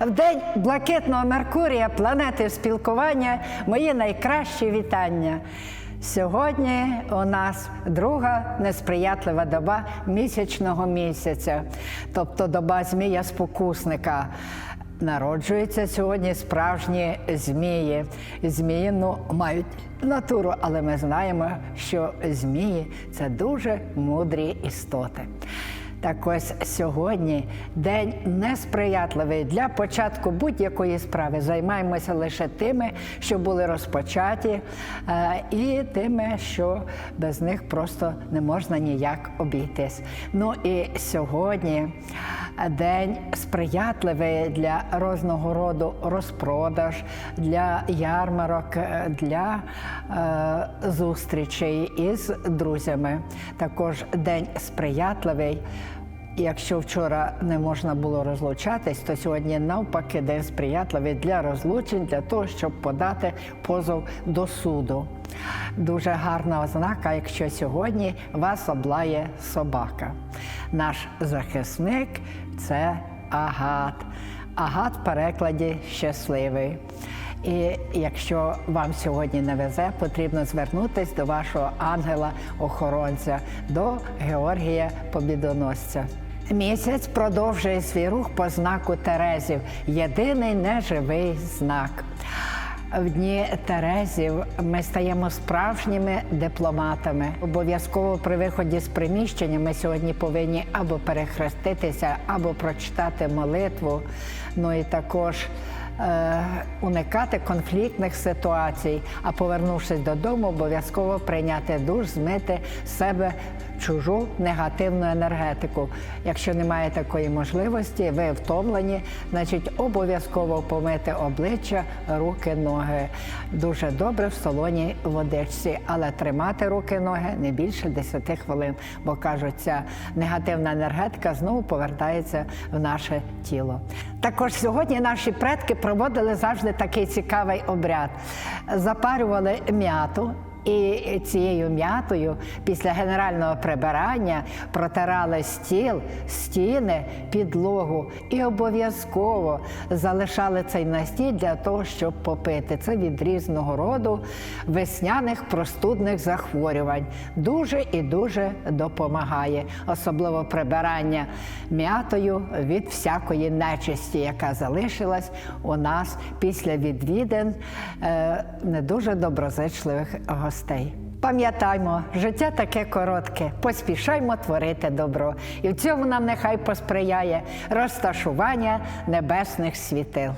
В день блакитного Меркурія, планети спілкування, мої найкращі вітання. Сьогодні у нас друга несприятлива доба місячного місяця, тобто доба змія спокусника. Народжуються сьогодні справжні змії. Змії ну, мають натуру, але ми знаємо, що змії це дуже мудрі істоти. Так ось сьогодні день несприятливий для початку будь-якої справи. Займаємося лише тими, що були розпочаті, е, і тими, що без них просто не можна ніяк обійтись. Ну і сьогодні день сприятливий для різного роду розпродаж, для ярмарок, е, для е, зустрічей із друзями. Також день сприятливий. Якщо вчора не можна було розлучатись, то сьогодні навпаки день сприятливий для розлучень, для того, щоб подати позов до суду. Дуже гарна ознака, якщо сьогодні вас облає собака. Наш захисник це агат. Агат в перекладі щасливий. І якщо вам сьогодні не везе, потрібно звернутися до вашого ангела-охоронця, до Георгія Побідоносця. Місяць продовжує свій рух по знаку Терезів, єдиний неживий знак. В дні Терезів ми стаємо справжніми дипломатами. Обов'язково при виході з приміщення ми сьогодні повинні або перехреститися, або прочитати молитву. Ну і також е, уникати конфліктних ситуацій, а повернувшись додому, обов'язково прийняти душ, змити себе чужу негативну енергетику. Якщо немає такої можливості, ви втомлені, значить обов'язково помити обличчя, руки, ноги. Дуже добре в солоній водичці, але тримати руки, ноги не більше 10 хвилин, бо кажуть, ця негативна енергетика знову повертається в наше тіло. Також сьогодні наші предки проводили завжди такий цікавий обряд. Запарювали м'яту. І цією м'ятою після генерального прибирання протирали стіл, стіни, підлогу і обов'язково залишали цей настій для того, щоб попити. Це від різного роду весняних простудних захворювань. Дуже і дуже допомагає, особливо прибирання м'ятою від всякої нечисті, яка залишилась у нас після відвідин е, не дуже доброзичливих гостей. Пам'ятаймо, життя таке коротке, поспішаймо творити добро. І в цьому нам нехай посприяє розташування небесних світил.